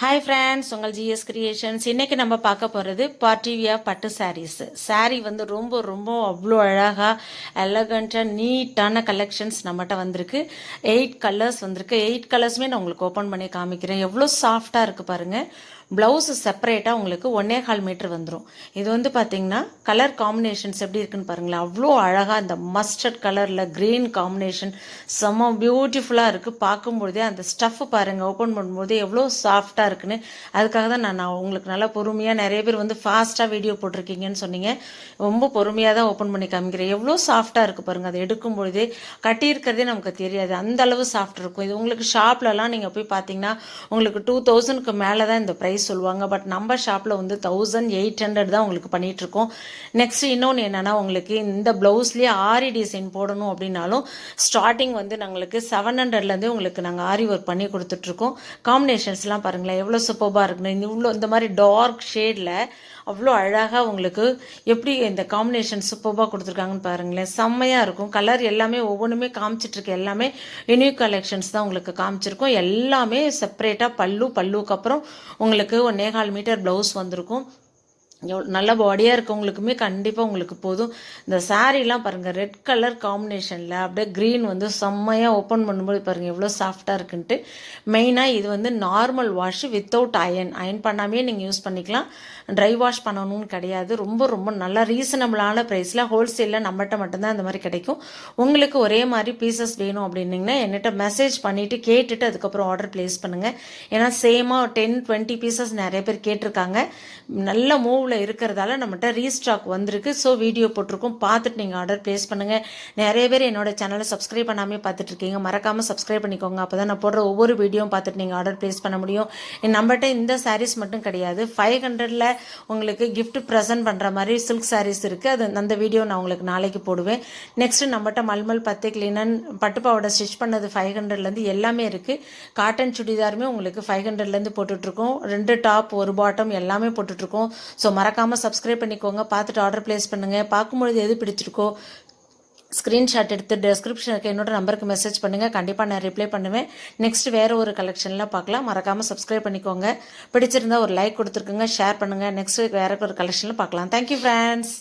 Hi friends உங்கள் GS creations இன்றைக்கி நம்ம பார்க்க போகிறது பார்ட்டிவியா பட்டு சாரீஸு சாரீ வந்து ரொம்ப ரொம்ப அவ்வளோ அழகாக எலகண்ட்டாக நீட்டான கலெக்ஷன்ஸ் நம்மகிட்ட வந்திருக்கு. எயிட் கலர்ஸ் வந்திருக்கு. எயிட் கலர்ஸுமே நான் உங்களுக்கு ஓப்பன் பண்ணி காமிக்கிறேன். எவ்வளோ சாஃப்டாக இருக்குது பாருங்கள் ப்ளவுஸு செப்பரேட்டாக உங்களுக்கு ஒன்னே கால் மீட்ரு வந்துடும் இது வந்து பார்த்தீங்கன்னா கலர் காம்பினேஷன்ஸ் எப்படி இருக்குன்னு பாருங்களேன். அவ்வளோ அழகாக இந்த மஸ்டர்ட் கலரில் க்ரீன் காம்பினேஷன் செம்ம பியூட்டிஃபுல்லாக இருக்குது பார்க்கும்பொழுதே அந்த ஸ்டஃப் பாருங்கள் ஓப்பன் பண்ணும்போதே எவ்வளோ சாஃப்டாக இருக்குன்னு. அதுக்காக தான் நான் நான் உங்களுக்கு நல்லா பொறுமையாக நிறைய பேர் வந்து ஃபாஸ்ட்டாக வீடியோ போட்டிருக்கீங்கன்னு சொன்னீங்க. ரொம்ப பொறுமையாக தான் ஓப்பன் பண்ணி காமிக்கிறேன். எவ்வளோ சாஃப்டாக இருக்குது பாருங்கள் அதை எடுக்கும் பொழுதே கட்டியிருக்கிறதே நமக்கு தெரியாது. அந்த அளவு சாஃப்ட் இருக்கும். இது உங்களுக்கு ஷாப்லலாம் நீங்கள் போய் பார்த்தீங்கன்னா உங்களுக்கு டூ தௌசண்ட்க்கு மேலே தான் இந்த ப்ரைஸ் சொல்லுவாங்க. பட் நம்ம ஷாப்பில் வந்து தௌசண்ட் எயிட் ஹண்ட்ரட் தான் உங்களுக்கு பண்ணிகிட்ருக்கோம் நெக்ஸ்ட் இன்னொன்று என்னென்னா உங்களுக்கு இந்த ப்ளவுஸ்லேயே ஆரி டிசைன் போடணும் அப்படின்னாலும் ஸ்டார்டிங் வந்து நாங்களுக்கு செவன் ஹண்ட்ரட்லேருந்தே உங்களுக்கு நாங்கள் ஆரி ஒர்க் பண்ணி கொடுத்துட்ருக்கோம் காம்பினேஷன்ஸ்லாம் பாருங்களேன் எவ்வளோ சூப்பராக இருக்குன்னு. இந்த இவ்வளோ இந்த மாதிரி டார்க் ஷேடில் அவ்வளோ அழகாக உங்களுக்கு எப்படி இந்த காம்பினேஷன் சூப்பராக கொடுத்துருக்காங்கன்னு பாருங்களேன். செம்மையாக இருக்கும். கலர் எல்லாமே ஒவ்வொன்றுமே காமிச்சிட்ருக்கு எல்லாமே யூனிக் கலெக்ஷன்ஸ் தான் உங்களுக்கு காமிச்சிருக்கோம். எல்லாமே செப்பரேட்டாக பல்லு பல்லுக்கு அப்புறம் உங்களுக்கு ஒன்னே கால் மீட்டர் ப்ளவுஸ் வந்திருக்கும். நல்ல பாடியாக இருக்கவங்களுக்குமே கண்டிப்பாக உங்களுக்கு போதும். இந்த சாரீலாம் பாருங்கள் ரெட் கலர் காம்பினேஷனில் அப்படியே க்ரீன் வந்து செம்மையாக ஓப்பன் பண்ணும்போது பாருங்கள் எவ்வளோ சாஃப்டாக இருக்குன்ட்டு. மெயினாக இது வந்து normal wash without iron iron பண்ணாமே நீங்கள் யூஸ் பண்ணிக்கலாம். ட்ரை வாஷ் பண்ணணும்னு கிடையாது. ரொம்ப ரொம்ப நல்லா ரீசனபிளான ப்ரைஸில் ஹோல்சேலில் நம்மகிட்ட மட்டும்தான் இந்த மாதிரி கிடைக்கும். உங்களுக்கு ஒரே மாதிரி பீசஸ் வேணும் அப்படின்னிங்கன்னா என்கிட்ட மெசேஜ் பண்ணிவிட்டு கேட்டுட்டு அதுக்கப்புறம் ஆர்டர் ப்ளேஸ் பண்ணுங்கள் ஏன்னா சேமாக டென் டுவெண்ட்டி பீசஸ் நிறைய பேர் கேட்டிருக்காங்க. நல்ல மூவ் மூவில் இருக்கிறதால நம்மகிட்ட ரீஸ்டாக் வந்திருக்கு. ஸோ வீடியோ போட்டிருக்கோம். பார்த்துட்டு நீங்கள் ஆர்டர் ப்ளேஸ் பண்ணுங்கள் நிறைய பேர் என்னோட சேனலை சப்ஸ்கிரைப் பண்ணாமே பார்த்துட்டு இருக்கீங்க. மறக்காமல் சப்ஸ்கிரைப் பண்ணிக்கோங்க. அப்போ தான் நான் போடுற ஒவ்வொரு வீடியோவும் பார்த்துட்டு நீங்கள் ஆர்டர் ப்ளேஸ் பண்ண முடியும். நம்மகிட்ட இந்த சாரீஸ் மட்டும் கிடையாது. ஃபைவ் ஹண்ட்ரடில் உங்களுக்கு கிஃப்ட் ப்ரெசென்ட் பண்ணுற மாதிரி சில்க் சாரீஸ் இருக்குது அது அந்த வீடியோ நான் உங்களுக்கு நாளைக்கு போடுவேன். நெக்ஸ்ட்டு நம்மகிட்ட மல்மல் பத்து லினன் பட்டுப்பாவோட ஸ்டிச் பண்ணது ஃபைவ் ஹண்ட்ரட்லேருந்து எல்லாமே இருக்குது காட்டன் சுடிதாருமே உங்களுக்கு ஃபைவ் ஹண்ட்ரட்லேருந்து போட்டுட்ருக்கோம் ரெண்டு டாப் ஒரு பாட்டம் எல்லாமே போட்டுட்ருக்கோம் ஸோ மறக்காமல் சப்ஸ்கிரைப் பண்ணிக்கோங்க. பார்த்துட்டு ஆர்டர் ப்ளேஸ் பண்ணுங்கள் பார்க்கும்பொழுது எது பிடிச்சிருக்கோ ஸ்க்ரீன்ஷாட் எடுத்து டெஸ்கிரிப்ஷனுக்கு என்னோட நம்பருக்கு மெசேஜ் பண்ணுங்கள் கண்டிப்பாக நான் ரிப்ளை பண்ணுவேன். நெக்ஸ்ட் வேறு ஒரு கலெக்ஷனில் பார்க்கலாம். மறக்காமல் சப்ஸ்கிரைப் பண்ணிக்கோங்க. பிடிச்சிருந்தா ஒரு லைக் கொடுத்துருக்குங்க. ஷேர் பண்ணுங்கள் நெக்ஸ்ட் வேறு ஒரு கலெக்ஷனில் பார்க்கலாம். Thank you friends